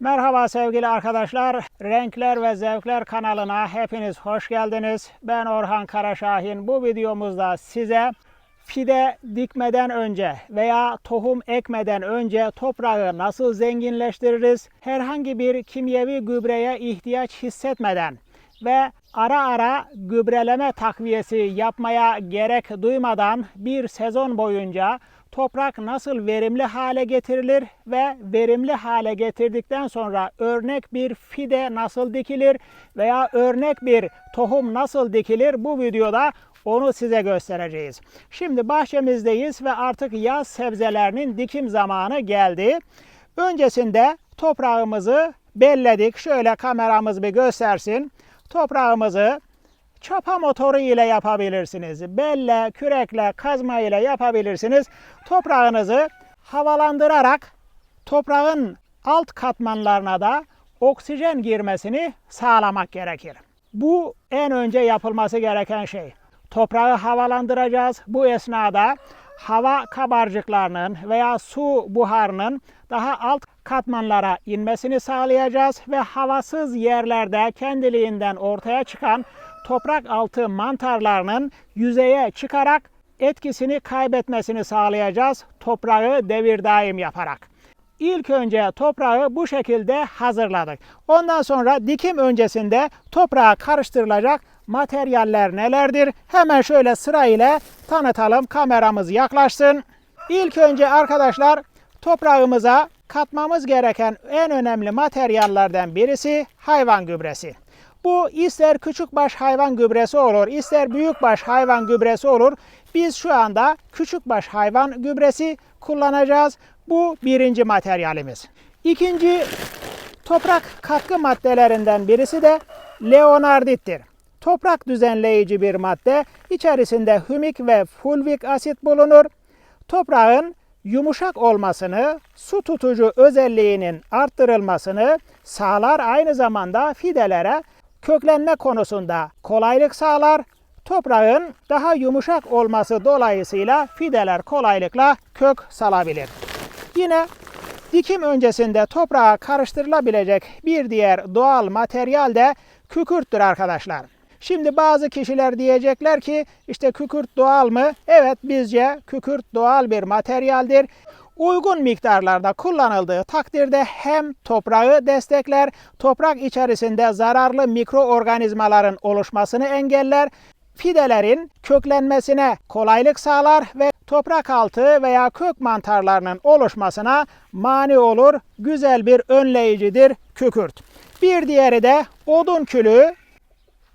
Merhaba sevgili arkadaşlar. Renkler ve Zevkler kanalına hepiniz hoş geldiniz. Ben Orhan Karaşahin. Bu videomuzda size fide dikmeden önce veya tohum ekmeden önce toprağı nasıl zenginleştiririz? Herhangi bir kimyevi gübreye ihtiyaç hissetmeden ve ara ara gübreleme takviyesi yapmaya gerek duymadan bir sezon boyunca toprak nasıl verimli hale getirilir ve verimli hale getirdikten sonra örnek bir fide nasıl dikilir veya örnek bir tohum nasıl dikilir bu videoda onu size göstereceğiz. Şimdi bahçemizdeyiz ve artık yaz sebzelerinin dikim zamanı geldi. Öncesinde toprağımızı belledik. Şöyle kameramız bir göstersin. Toprağımızı çapa motoru ile yapabilirsiniz. Belle, kürekle, kazma ile yapabilirsiniz. Toprağınızı havalandırarak toprağın alt katmanlarına da oksijen girmesini sağlamak gerekir. Bu en önce yapılması gereken şey. Toprağı havalandıracağız. Bu esnada hava kabarcıklarının veya su buharının daha alt katmanlara inmesini sağlayacağız ve havasız yerlerde kendiliğinden ortaya çıkan toprak altı mantarlarının yüzeye çıkarak etkisini kaybetmesini sağlayacağız toprağı devir daim yaparak. İlk önce toprağı bu şekilde hazırladık. Ondan sonra dikim öncesinde toprağa karıştırılacak materyaller nelerdir? Hemen şöyle sırayla tanıtalım. Kameramız yaklaşsın. İlk önce arkadaşlar toprağımıza katmamız gereken en önemli materyallerden birisi hayvan gübresi. Bu ister küçükbaş hayvan gübresi olur, ister büyükbaş hayvan gübresi olur. Biz şu anda küçükbaş hayvan gübresi kullanacağız. Bu birinci materyalimiz. İkinci toprak katkı maddelerinden birisi de leonardittir. Toprak düzenleyici bir madde. İçerisinde hümik ve fulvik asit bulunur. Toprağın yumuşak olmasını, su tutucu özelliğinin arttırılmasını sağlar. Aynı zamanda fidelere köklenme konusunda kolaylık sağlar. Toprağın daha yumuşak olması dolayısıyla fideler kolaylıkla kök salabilir. Yine dikim öncesinde toprağa karıştırılabilecek bir diğer doğal materyal de kükürttür arkadaşlar. Şimdi bazı kişiler diyecekler ki işte kükürt doğal mı? Evet bizce kükürt doğal bir materyaldir. Uygun miktarlarda kullanıldığı takdirde hem toprağı destekler, toprak içerisinde zararlı mikroorganizmaların oluşmasını engeller, fidelerin köklenmesine kolaylık sağlar ve toprak altı veya kök mantarlarının oluşmasına mani olur. Güzel bir önleyicidir kükürt. Bir diğeri de odun külü.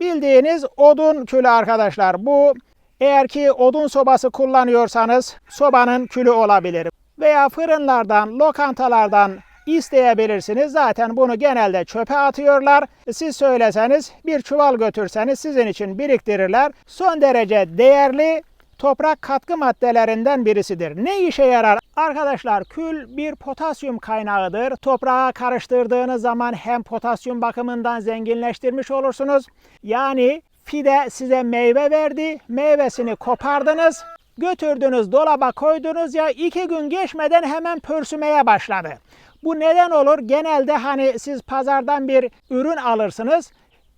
Bildiğiniz odun külü arkadaşlar. Bu eğer ki odun sobası kullanıyorsanız sobanın külü olabilir. Veya fırınlardan, lokantalardan isteyebilirsiniz. Zaten bunu genelde çöpe atıyorlar. Siz söyleseniz bir çuval götürseniz sizin için biriktirirler. Son derece değerli toprak katkı maddelerinden birisidir. Ne işe yarar? Arkadaşlar kül bir potasyum kaynağıdır. Toprağa karıştırdığınız zaman hem potasyum bakımından zenginleştirmiş olursunuz. Yani fide size meyve verdi. Meyvesini kopardınız. Götürdünüz dolaba koydunuz ya iki gün geçmeden hemen pörsümeye başladı. Bu neden olur? Genelde hani siz pazardan bir ürün alırsınız.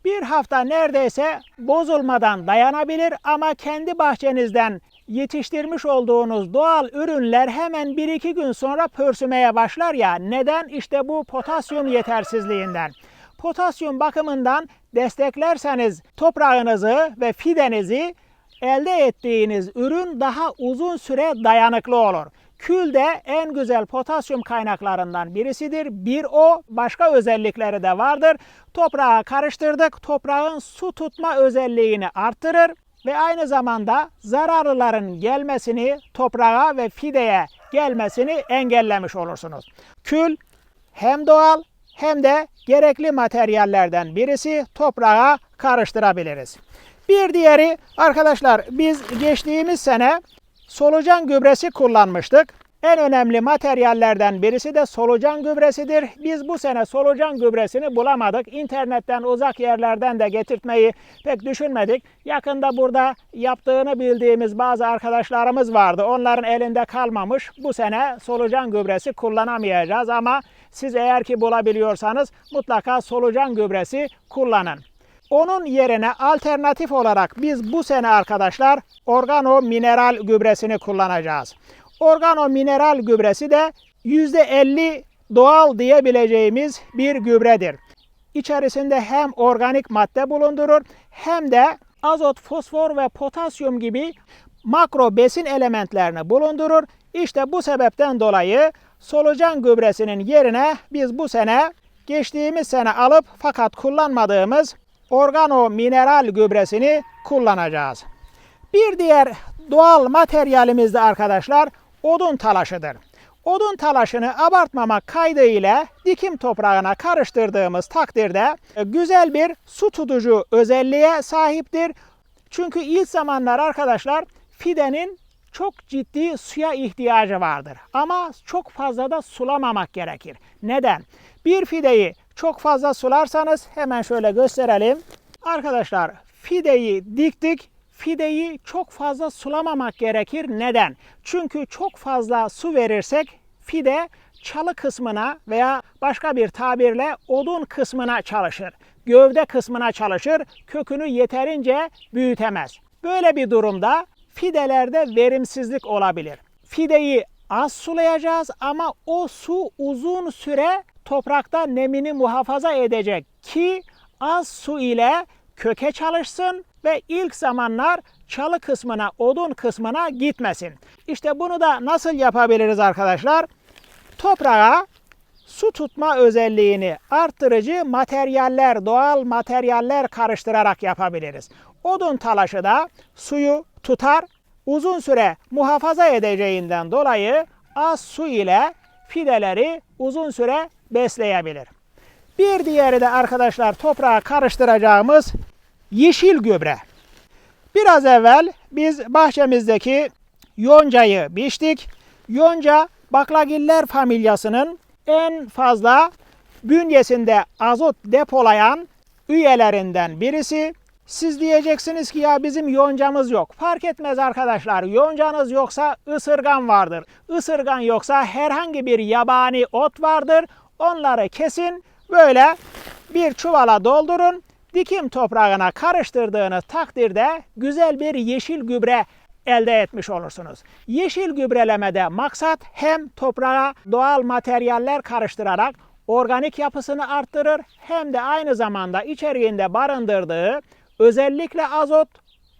Bir hafta neredeyse bozulmadan dayanabilir ama kendi bahçenizden yetiştirmiş olduğunuz doğal ürünler hemen 1-2 gün sonra pörsümeye başlar ya. Neden? İşte bu potasyum yetersizliğinden. Potasyum bakımından desteklerseniz toprağınızı ve fidenizi elde ettiğiniz ürün daha uzun süre dayanıklı olur. Kül de en güzel potasyum kaynaklarından birisidir. Bir o, başka özellikleri de vardır. Toprağa karıştırdık. Toprağın su tutma özelliğini arttırır ve aynı zamanda zararlıların gelmesini toprağa ve fideye gelmesini engellemiş olursunuz. Kül hem doğal hem de gerekli materyallerden birisi toprağa karıştırabiliriz. Bir diğeri arkadaşlar biz geçtiğimiz sene solucan gübresi kullanmıştık. En önemli materyallerden birisi de solucan gübresidir. Biz bu sene solucan gübresini bulamadık. İnternetten uzak yerlerden de getirtmeyi pek düşünmedik. Yakında burada yaptığını bildiğimiz bazı arkadaşlarımız vardı. Onların elinde kalmamış. Bu sene solucan gübresi kullanamayacağız ama siz eğer ki bulabiliyorsanız mutlaka solucan gübresi kullanın. Onun yerine alternatif olarak biz bu sene arkadaşlar organo mineral gübresini kullanacağız. Organo mineral gübresi de %50 doğal diyebileceğimiz bir gübredir. İçerisinde hem organik madde bulundurur hem de azot, fosfor ve potasyum gibi makro besin elementlerini bulundurur. İşte bu sebepten dolayı solucan gübresinin yerine biz bu sene geçtiğimiz sene alıp fakat kullanmadığımız organo mineral gübresini kullanacağız. Bir diğer doğal materyalimiz de arkadaşlar odun talaşıdır. Odun talaşını abartmamak kaydıyla dikim toprağına karıştırdığımız takdirde e, güzel bir su tutucu özelliğe sahiptir. Çünkü ilk zamanlar arkadaşlar fidenin çok ciddi suya ihtiyacı vardır. Ama çok fazla da sulamamak gerekir. Neden? Bir fideyi çok fazla sularsanız hemen şöyle gösterelim. Arkadaşlar fideyi diktik. Fideyi çok fazla sulamamak gerekir. Neden? Çünkü çok fazla su verirsek fide çalı kısmına veya başka bir tabirle odun kısmına çalışır. Gövde kısmına çalışır. Kökünü yeterince büyütemez. Böyle bir durumda fidelerde verimsizlik olabilir. Fideyi az sulayacağız ama o su uzun süre toprakta nemini muhafaza edecek ki az su ile köke çalışsın ve ilk zamanlar çalı kısmına, odun kısmına gitmesin. İşte bunu da nasıl yapabiliriz arkadaşlar? Toprağa su tutma özelliğini arttırıcı materyaller, doğal materyaller karıştırarak yapabiliriz. Odun talaşı da suyu tutar, uzun süre muhafaza edeceğinden dolayı az su ile fideleri uzun süre besleyebilir. Bir diğeri de arkadaşlar toprağa karıştıracağımız yeşil gübre. Biraz evvel biz bahçemizdeki yoncayı biçtik. Yonca baklagiller familyasının en fazla bünyesinde azot depolayan üyelerinden birisi. Siz diyeceksiniz ki ya bizim yoncamız yok. Fark etmez arkadaşlar. Yoncanız yoksa ısırgan vardır. Isırgan yoksa herhangi bir yabani ot vardır. Onları kesin böyle bir çuvala doldurun. Dikim toprağına karıştırdığınız takdirde güzel bir yeşil gübre elde etmiş olursunuz. Yeşil gübrelemede maksat hem toprağa doğal materyaller karıştırarak organik yapısını arttırır hem de aynı zamanda içeriğinde barındırdığı özellikle azot,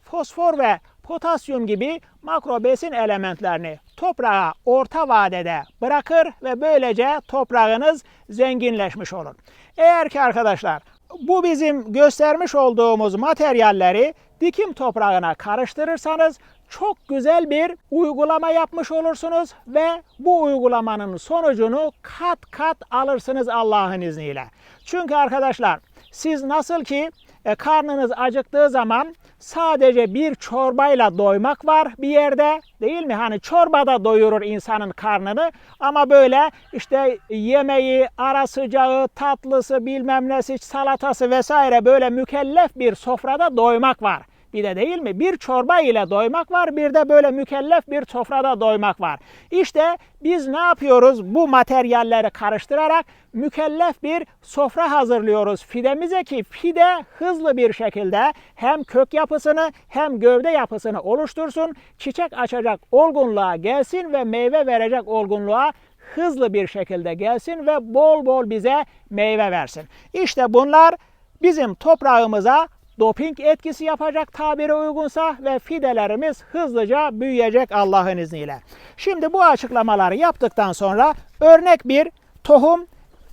fosfor ve potasyum gibi makro besin elementlerini toprağa orta vadede bırakır ve böylece toprağınız zenginleşmiş olur. Eğer ki arkadaşlar bu bizim göstermiş olduğumuz materyalleri dikim toprağına karıştırırsanız çok güzel bir uygulama yapmış olursunuz ve bu uygulamanın sonucunu kat kat alırsınız Allah'ın izniyle. Çünkü arkadaşlar siz nasıl ki e, karnınız acıktığı zaman sadece bir çorbayla doymak var bir yerde değil mi? Hani çorba da doyurur insanın karnını ama böyle işte yemeği, ara sıcağı, tatlısı, bilmem nesi, salatası vesaire böyle mükellef bir sofrada doymak var. Bir de değil mi? Bir çorba ile doymak var, bir de böyle mükellef bir sofrada doymak var. İşte biz ne yapıyoruz? Bu materyalleri karıştırarak mükellef bir sofra hazırlıyoruz fidemize ki fide hızlı bir şekilde hem kök yapısını hem gövde yapısını oluştursun, çiçek açacak olgunluğa gelsin ve meyve verecek olgunluğa hızlı bir şekilde gelsin ve bol bol bize meyve versin. İşte bunlar bizim toprağımıza doping etkisi yapacak tabiri uygunsa ve fidelerimiz hızlıca büyüyecek Allah'ın izniyle. Şimdi bu açıklamaları yaptıktan sonra örnek bir tohum,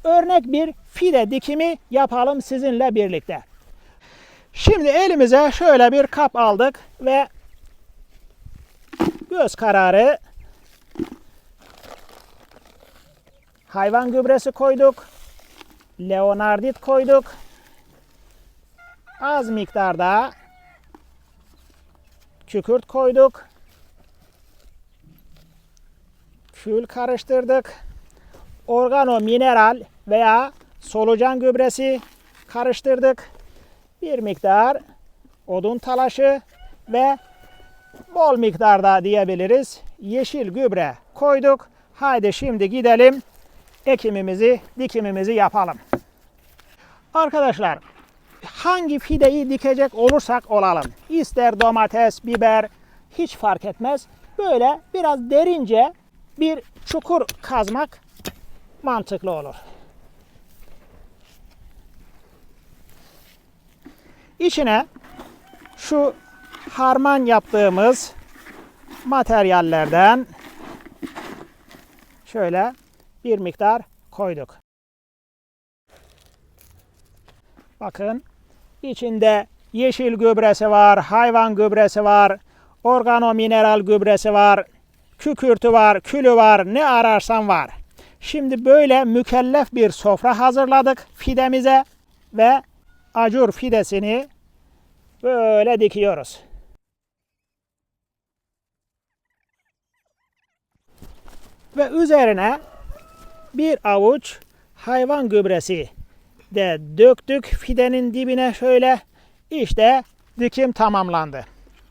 örnek bir fide dikimi yapalım sizinle birlikte. Şimdi elimize şöyle bir kap aldık ve göz kararı hayvan gübresi koyduk. Leonardit koyduk az miktarda kükürt koyduk. kül karıştırdık. Organo mineral veya solucan gübresi karıştırdık. Bir miktar odun talaşı ve bol miktarda diyebiliriz yeşil gübre koyduk. Haydi şimdi gidelim ekimimizi, dikimimizi yapalım. Arkadaşlar hangi fideyi dikecek olursak olalım. ister domates, biber hiç fark etmez. Böyle biraz derince bir çukur kazmak mantıklı olur. İçine şu harman yaptığımız materyallerden şöyle bir miktar koyduk. Bakın içinde yeşil gübresi var, hayvan gübresi var, organo mineral gübresi var, kükürtü var, külü var, ne ararsan var. Şimdi böyle mükellef bir sofra hazırladık fidemize ve acur fidesini böyle dikiyoruz. Ve üzerine bir avuç hayvan gübresi de döktük fidenin dibine şöyle işte dikim tamamlandı.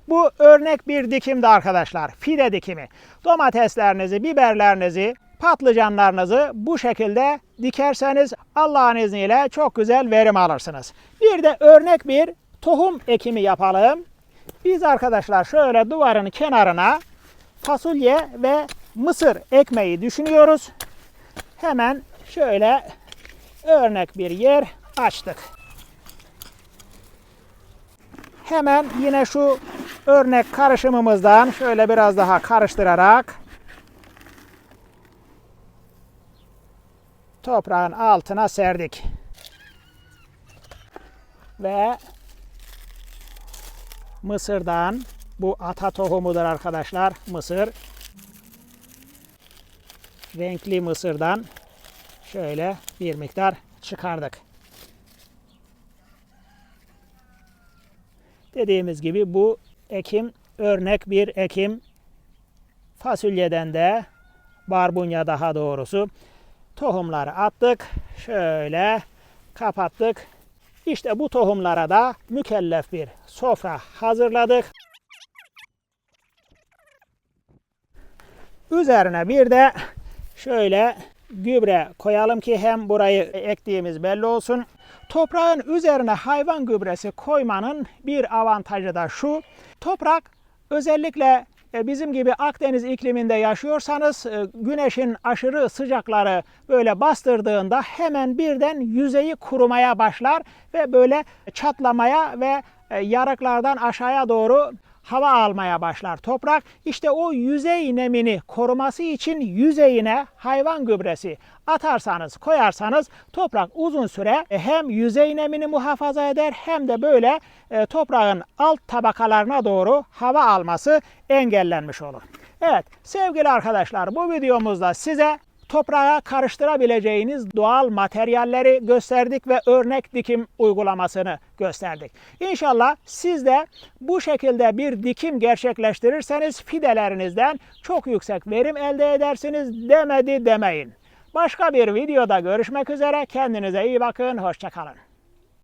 Bu örnek bir dikimdi arkadaşlar. Fide dikimi. Domateslerinizi, biberlerinizi, patlıcanlarınızı bu şekilde dikerseniz Allah'ın izniyle çok güzel verim alırsınız. Bir de örnek bir tohum ekimi yapalım. Biz arkadaşlar şöyle duvarın kenarına fasulye ve mısır ekmeği düşünüyoruz. Hemen şöyle örnek bir yer açtık. Hemen yine şu örnek karışımımızdan şöyle biraz daha karıştırarak toprağın altına serdik. Ve mısırdan bu ata tohumudur arkadaşlar. Mısır renkli mısırdan şöyle bir miktar çıkardık. Dediğimiz gibi bu ekim örnek bir ekim. Fasulyeden de barbunya daha doğrusu tohumları attık. Şöyle kapattık. İşte bu tohumlara da mükellef bir sofra hazırladık. Üzerine bir de şöyle gübre koyalım ki hem burayı ektiğimiz belli olsun. Toprağın üzerine hayvan gübresi koymanın bir avantajı da şu. Toprak özellikle e, bizim gibi Akdeniz ikliminde yaşıyorsanız e, güneşin aşırı sıcakları böyle bastırdığında hemen birden yüzeyi kurumaya başlar ve böyle çatlamaya ve e, yarıklardan aşağıya doğru hava almaya başlar toprak. İşte o yüzey nemini koruması için yüzeyine hayvan gübresi atarsanız, koyarsanız toprak uzun süre hem yüzey nemini muhafaza eder hem de böyle e, toprağın alt tabakalarına doğru hava alması engellenmiş olur. Evet sevgili arkadaşlar bu videomuzda size toprağa karıştırabileceğiniz doğal materyalleri gösterdik ve örnek dikim uygulamasını gösterdik. İnşallah siz de bu şekilde bir dikim gerçekleştirirseniz fidelerinizden çok yüksek verim elde edersiniz demedi demeyin. Başka bir videoda görüşmek üzere. Kendinize iyi bakın. Hoşçakalın.